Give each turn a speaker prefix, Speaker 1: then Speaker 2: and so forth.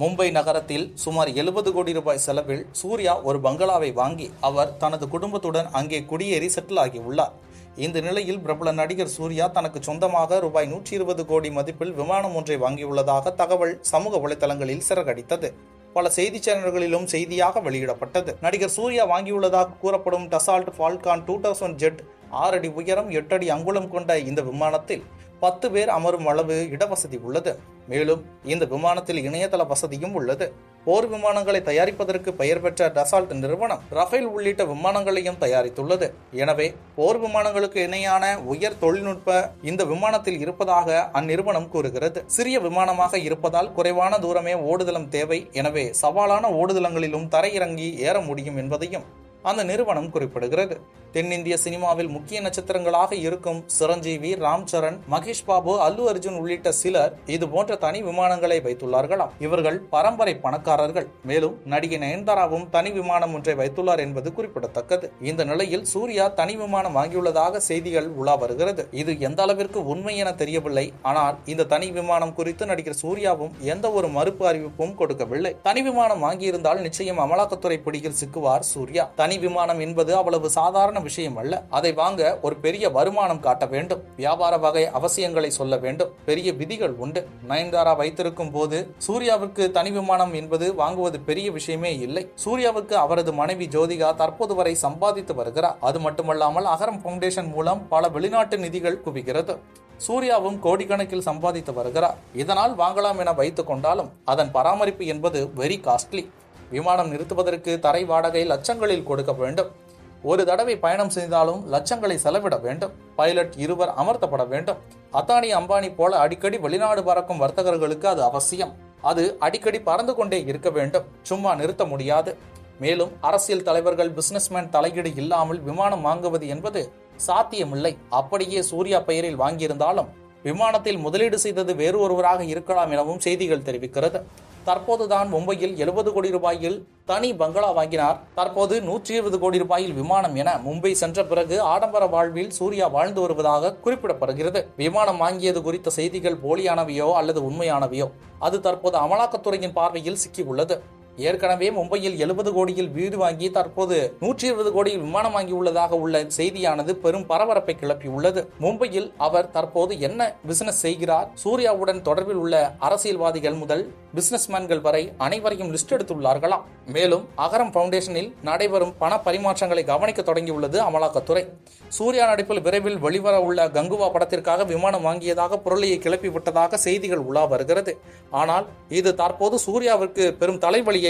Speaker 1: மும்பை நகரத்தில் சுமார் எழுபது கோடி ரூபாய் செலவில் சூர்யா ஒரு பங்களாவை வாங்கி அவர் தனது குடும்பத்துடன் அங்கே குடியேறி செட்டில் ஆகியுள்ளார். இந்த நிலையில் பிரபல நடிகர் சூர்யா தனக்கு சொந்தமாக ரூபாய் நூற்றி இருபது கோடி மதிப்பில் விமானம் ஒன்றை வாங்கியுள்ளதாக தகவல் சமூக வலைதளங்களில் சிறகடித்தது. பல செய்தி சேனல்களிலும் செய்தியாக வெளியிடப்பட்டது. நடிகர் சூர்யா வாங்கியுள்ளதாக கூறப்படும் Dassault Falcon two thousand jet ஆறு அடி உயரம் எட்டு அடி அங்குலம் கொண்ட இந்த விமானத்தில் பத்து பேர் அமரும் அளவு இடவசதி உள்ளது. மேலும் இந்த விமானத்தில் இணையதள வசதியும் உள்ளது. போர் விமானங்களை தயாரிப்பதற்கு பெயர் பெற்ற டசால்ட் நிறுவனம் ரஃபேல் உள்ளிட்ட விமானங்களையும் தயாரித்துள்ளது. எனவே போர் விமானங்களுக்கு இணையான உயர் தொழில்நுட்ப இந்த விமானத்தில் இருப்பதாக அந்நிறுவனம் கூறுகிறது. சிறிய விமானமாக இருப்பதால் குறைவான தூரமே ஓடுதளம் தேவை. எனவே சவாலான ஓடுதளங்களிலும் தரையிறங்கி ஏற முடியும் என்பதையும் அந்த நிறுவனம் குறிப்பிடுகிறது. தென்னிந்திய சினிமாவில் முக்கிய நட்சத்திரங்களாக இருக்கும் சிரஞ்சீவி ராம் சரண் மகேஷ் பாபு அல்லு அர்ஜுன் உள்ளிட்ட சிலர் இது போன்ற தனி விமானங்களை வைத்துள்ளார்களாம். இவர்கள் பரம்பரை பணக்காரர்கள். மேலும் நடிகை நயன்தாராவும் தனி விமானம் ஒன்றை வைத்துள்ளார் என்பது குறிப்பிடத்தக்கது. இந்த நிலையில் சூர்யா தனி விமானம் வாங்கியுள்ளதாக செய்திகள் உலா வருகிறது. இது எந்த அளவிற்கு உண்மை என தெரியவில்லை. ஆனால் இந்த தனி விமானம் குறித்து நடிகர் சூர்யாவும் எந்த ஒரு மறுப்பு அறிவிப்பும் கொடுக்கவில்லை. தனி விமானம் வாங்கியிருந்தால் நிச்சயம் அமலாக்கத்துறை பிடியில் சிக்குவார் சூர்யா. தனி விமானம் என்பது அவ்வளவு சாதாரண சாதாரண விஷயம் அல்ல. அதை வாங்க ஒரு பெரிய வருமானம் காட்ட வேண்டும். வியாபார வகை அவசியங்களை சொல்ல வேண்டும். பெரிய விதிகள் உண்டு. நயன்தாரா வைத்திருக்கும் போது சூர்யாவிற்கு தனி விமானம் என்பது வாங்குவது பெரிய விஷயமே இல்லை. சூர்யாவுக்கு அவரது மனைவி ஜோதிகா தற்போது வரை சம்பாதித்து வருகிறார். அது மட்டுமல்லாமல் அகரம் பவுண்டேஷன் மூலம் பல வெளிநாட்டு நிதிகள் குவிகிறது. சூர்யாவும் கோடிக்கணக்கில் சம்பாதித்து வருகிறார். இதனால் வாங்கலாம் என வைத்துக் கொண்டாலும் அதன் பராமரிப்பு என்பது வெரி காஸ்ட்லி விமானம் நிறுத்துவதற்கு தரை வாடகை லட்சங்களில் கொடுக்க வேண்டும். ஒரு தடவை பயணம் செய்தாலும் லட்சங்களை செலவிட வேண்டும். பைலட் இருவர் அமர்த்தப்பட வேண்டும். அத்தானி அம்பானி போல அடிக்கடி வெளிநாடு பறக்கும் வர்த்தகர்களுக்கு அது அவசியம். அது அடிக்கடி பறந்து கொண்டே இருக்க வேண்டும். சும்மா நிறுத்த முடியாது. மேலும் அரசியல் தலைவர்கள் பிசினஸ்மேன் தலையீடு இல்லாமல் விமானம் வாங்குவது என்பது சாத்தியமில்லை. அப்படியே சூர்யா பெயரில் வாங்கியிருந்தாலும் விமானத்தில் முதலீடு செய்தது வேறு ஒருவராக இருக்கலாம் எனவும் செய்திகள் தெரிவிக்கிறது. தற்போதுதான் மும்பையில் எழுபது கோடி ரூபாயில் தனி பங்களா வாங்கினார். தற்போது நூற்றி இருபது கோடி ரூபாயில் விமானம் என மும்பை சென்ற பிறகு ஆடம்பர வாழ்வில் சூர்யா வாழ்ந்து வருவதாக குறிப்பிடப்படுகிறது. விமானம் வாங்கியது குறித்த செய்திகள் போலியானவையோ அல்லது உண்மையானவையோ அது தற்போது அமலாக்கத்துறையின் பார்வையில் சிக்கியுள்ளது. ஏற்கனவே மும்பையில் எழுபது கோடியில் வீடு வாங்கி தற்போது நூற்றி இருபது கோடியில் விமானம் வாங்கி உள்ளதாக உள்ள செய்தியானது பெரும் பரபரப்பை கிளப்பியுள்ளது. மும்பையில் அவர் தற்போது என்ன பிசினஸ் செய்கிறார்? சூர்யாவுடன் தொடர்பில் உள்ள அரசியல்வாதிகள் முதல் பிசினஸ்மேன்கள் வரை அனைவரையும் லிஸ்ட் எடுத்துள்ளார்களாம் மேலும் அகரம் ஃபவுண்டேஷனில் நடைபெறும் பண பரிமாற்றங்களை கவனிக்க தொடங்கியுள்ளது அமலாக்கத்துறை. சூர்யா நடிப்பில் விரைவில் வெளிவர உள்ள கங்குவா படத்திற்காக விமானம் வாங்கியதாக புரளியை கிளப்பி விட்டதாக செய்திகள் உலா வருகிறது. ஆனால் இது தற்போது சூர்யாவிற்கு பெரும் தலைவலியை